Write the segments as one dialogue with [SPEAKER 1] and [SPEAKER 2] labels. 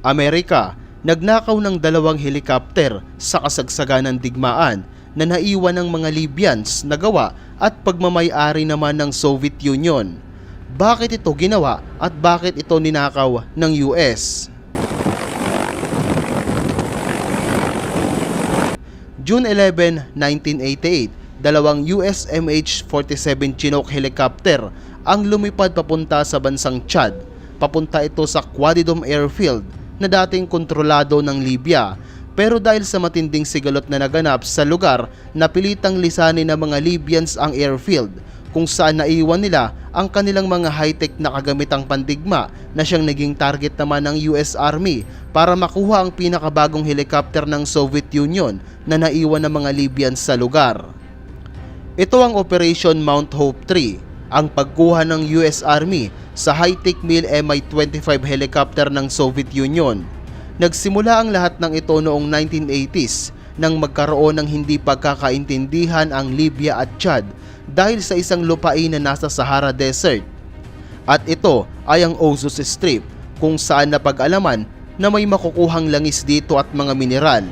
[SPEAKER 1] Amerika, nagnakaw ng dalawang helikopter sa kasagsagan ng digmaan na naiwan ng mga Libyans na gawa at pagmamayari naman ng Soviet Union. Bakit ito ginawa at bakit ito ninakaw ng US? June 11, 1988, dalawang US MH-47 Chinook helicopter ang lumipad papunta sa bansang Chad. Papunta ito sa Quadidom Airfield na dating kontrolado ng Libya. Pero dahil sa matinding sigalot na naganap sa lugar, napilitang lisanin ng mga Libyans ang airfield kung saan naiwan nila ang kanilang mga high-tech na kagamitang pandigma na siyang naging target naman ng US Army para makuha ang pinakabagong helicopter ng Soviet Union na naiwan ng mga Libyans sa lugar. Ito ang Operation Mount Hope 3, ang pagkuha ng US Army sa high-tech Mil Mi-25 helicopter ng Soviet Union. Nagsimula ang lahat ng ito noong 1980s nang magkaroon ng hindi pagkakaintindihan ang Libya at Chad dahil sa isang lupain na nasa Sahara Desert. At ito ay ang Ozus Strip kung saan napag-alaman na may makukuhang langis dito at mga mineral.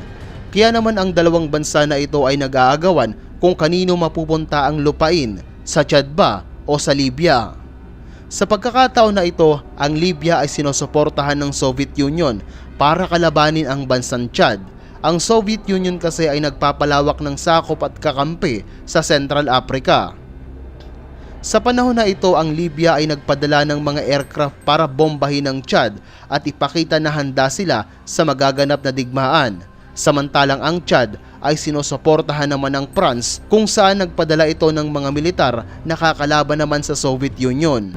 [SPEAKER 1] Kaya naman ang dalawang bansa na ito ay nag-aagawan kung kanino mapupunta ang lupain, sa Chad ba o sa Libya. Sa pagkakataon na ito, ang Libya ay sinusuportahan ng Soviet Union para kalabanin ang bansang Chad. Ang Soviet Union kasi ay nagpapalawak ng sakop at kakampi sa Central Africa. Sa panahon na ito, ang Libya ay nagpadala ng mga aircraft para bombahin ang Chad at ipakita na handa sila sa magaganap na digmaan. Samantalang ang Chad ay sinusuportahan naman ng France kung saan nagpadala ito ng mga militar na kakalaban naman sa Soviet Union.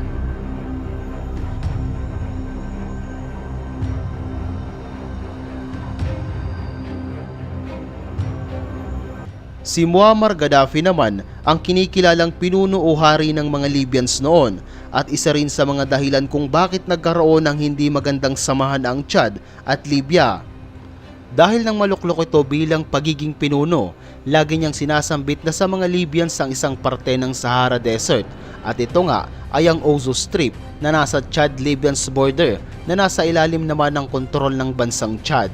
[SPEAKER 1] Si Muammar Gaddafi naman ang kinikilalang pinuno o hari ng mga Libyans noon at isa rin sa mga dahilan kung bakit nagkaroon ng hindi magandang samahan ang Chad at Libya. Dahil nang maluklok ito bilang pagiging pinuno, lagi niyang sinasambit na sa mga Libyans ang isang parte ng Sahara Desert at ito nga ay ang Ozo Strip na nasa Chad-Libyans border na nasa ilalim naman ng kontrol ng bansang Chad.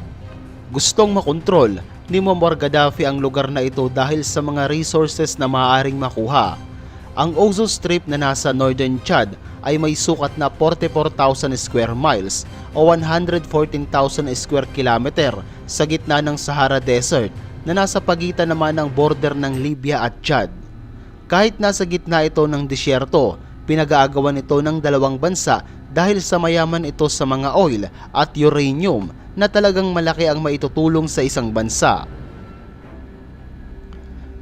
[SPEAKER 1] Gustong makontrol ni Muammar Gaddafi ang lugar na ito dahil sa mga resources na maaaring makuha. Ang Ozo Strip na nasa northern Chad ay may sukat na 44,000 square miles o 114,000 square kilometer sa gitna ng Sahara Desert na nasa pagitan naman ng border ng Libya at Chad. Kahit nasa gitna ito ng disyerto, pinag-aagawan ito ng dalawang bansa dahil sa mayaman ito sa mga oil at uranium na talagang malaki ang maitutulong sa isang bansa.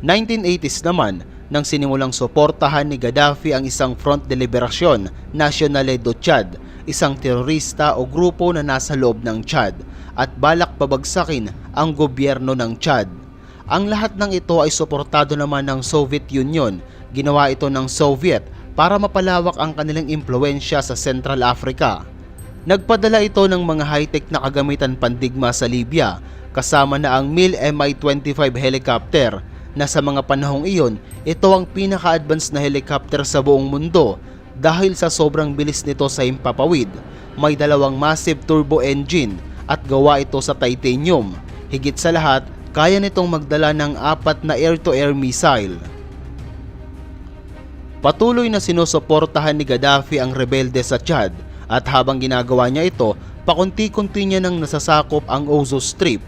[SPEAKER 1] 1980s naman, nang sinimulang suportahan ni Gaddafi ang isang Front de Liberation Nationale do Chad, isang terorista o grupo na nasa loob ng Chad at balak pabagsakin ang gobyerno ng Chad. Ang lahat ng ito ay suportado naman ng Soviet Union. Ginawa ito ng Soviet para mapalawak ang kanilang impluensya sa Central Africa. Nagpadala ito ng mga high-tech na kagamitan pandigma sa Libya, kasama na ang Mil Mi-25 helicopter na sa mga panahong iyon, ito ang pinaka-advanced na helicopter sa buong mundo dahil sa sobrang bilis nito sa himpapawid. May dalawang massive turbo engine at gawa ito sa titanium. Higit sa lahat, kaya nitong magdala ng apat na air-to-air missile. Patuloy na sinusuportahan ni Gaddafi ang rebelde sa Chad at habang ginagawa niya ito, pakunti-kunti niya nang nasasakop ang Ozo Strip.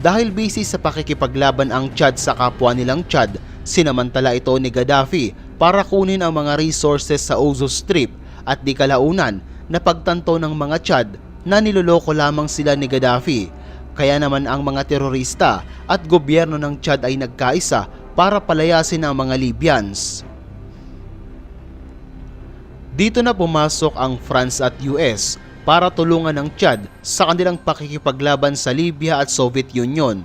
[SPEAKER 1] Dahil busy sa pakikipaglaban ang Chad sa kapwa nilang Chad, sinamantala ito ni Gaddafi para kunin ang mga resources sa Ozo Strip at di kalaunan na pagtanto ng mga Chad na niloloko lamang sila ni Gaddafi. Kaya naman ang mga terorista at gobyerno ng Chad ay nagkaisa para palayasin ang mga Libyans. Dito na pumasok ang France at US para tulungan ng Chad sa kanilang pakikipaglaban sa Libya at Soviet Union.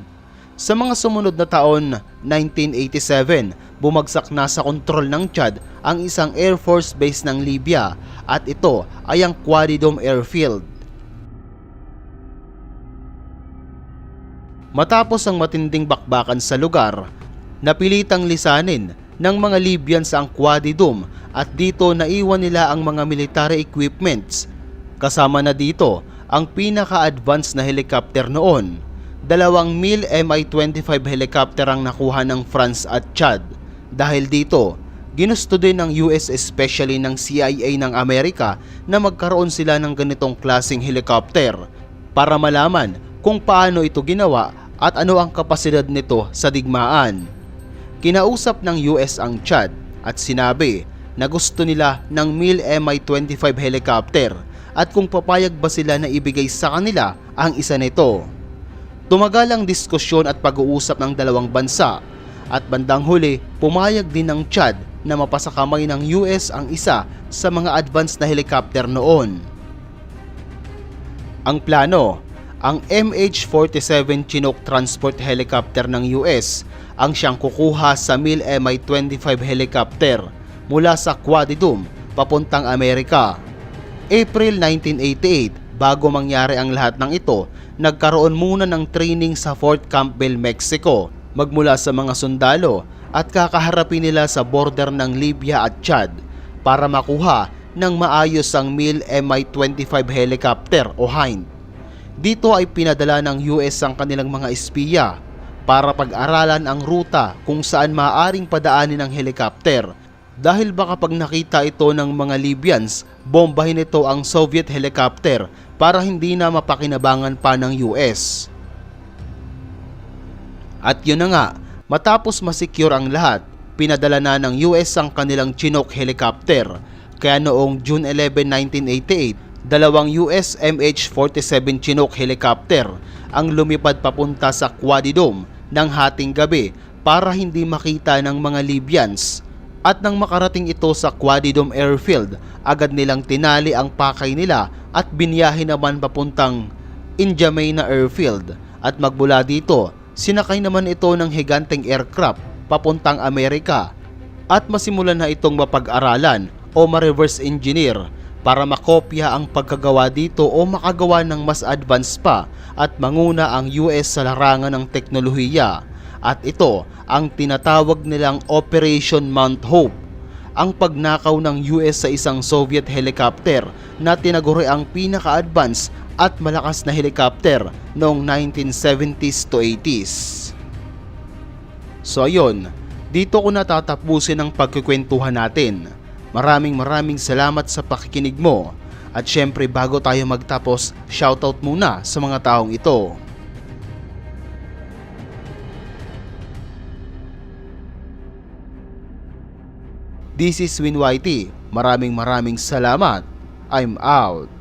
[SPEAKER 1] Sa mga sumunod na taon, 1987, bumagsak na sa kontrol ng Chad ang isang Air Force base ng Libya at ito ay ang Quadidom Airfield. Matapos ang matinding bakbakan sa lugar, napilitang lisanin ng mga Libyans ang Quadidom at dito naiwan nila ang mga military equipments. Kasama na dito ang pinaka-advanced na helicopter noon. Dalawang mil Mi-25 helicopter ang nakuha ng France at Chad. Dahil dito, ginusto din ng US especially ng CIA ng Amerika na magkaroon sila ng ganitong klasing helicopter para malaman kung paano ito ginawa at ano ang kapasidad nito sa digmaan. Kinausap ng US ang Chad at sinabi na gusto nila ng MIL Mi-25 helicopter at kung papayag ba sila na ibigay sa kanila ang isa nito. Tumagal ang diskusyon at pag-uusap ng dalawang bansa at bandang huli pumayag din ng Chad na mapasakamay ng US ang isa sa mga advanced na helicopter noon. Ang plano, ang MH-47 Chinook Transport Helicopter ng US ang siyang kukuha sa MIL Mi-25 helicopter mula sa Quadidum papuntang Amerika. April 1988, bago mangyari ang lahat ng ito, nagkaroon muna ng training sa Fort Campbell, Mexico magmula sa mga sundalo at kakaharapin nila sa border ng Libya at Chad para makuha ng maayos ang MIL Mi-25 helicopter o Hind. Dito ay pinadala ng US ang kanilang mga espiya para pag-aralan ang ruta kung saan maaaring padaanin ng helicopter dahil baka pag nakita ito ng mga Libyans, bombahin ito ang Soviet helicopter para hindi na mapakinabangan pa ng US. At yun na nga, matapos masecure ang lahat, pinadala na ng US ang kanilang Chinook helicopter. Kaya noong June 11, 1988, dalawang US MH-47 Chinook helicopter ang lumipad papunta sa Quadidom ng hating gabi para hindi makita ng mga Libyans. At nang makarating ito sa Quadidom Airfield, agad nilang tinali ang pakay nila at binyahe naman papuntang N'Djamena Airfield. At magmula dito, sinakay naman ito ng higanteng aircraft papuntang Amerika at masimulan na itong mapag-aralan o ma-reverse engineer para makopya ang pagkagawa dito o makagawa ng mas advanced pa at manguna ang US sa larangan ng teknolohiya. At ito ang tinatawag nilang Operation Mount Hope, ang pagnakaw ng US sa isang Soviet helicopter na tinaguri ang pinaka-advanced at malakas na helicopter noong 1970s to 80s. So ayun, dito ko natatapusin ang pagkikwentuhan natin. Maraming maraming salamat sa pakikinig mo. At syempre bago tayo magtapos, shoutout muna sa mga taong ito. This is Win Whitey. Maraming maraming salamat. I'm out.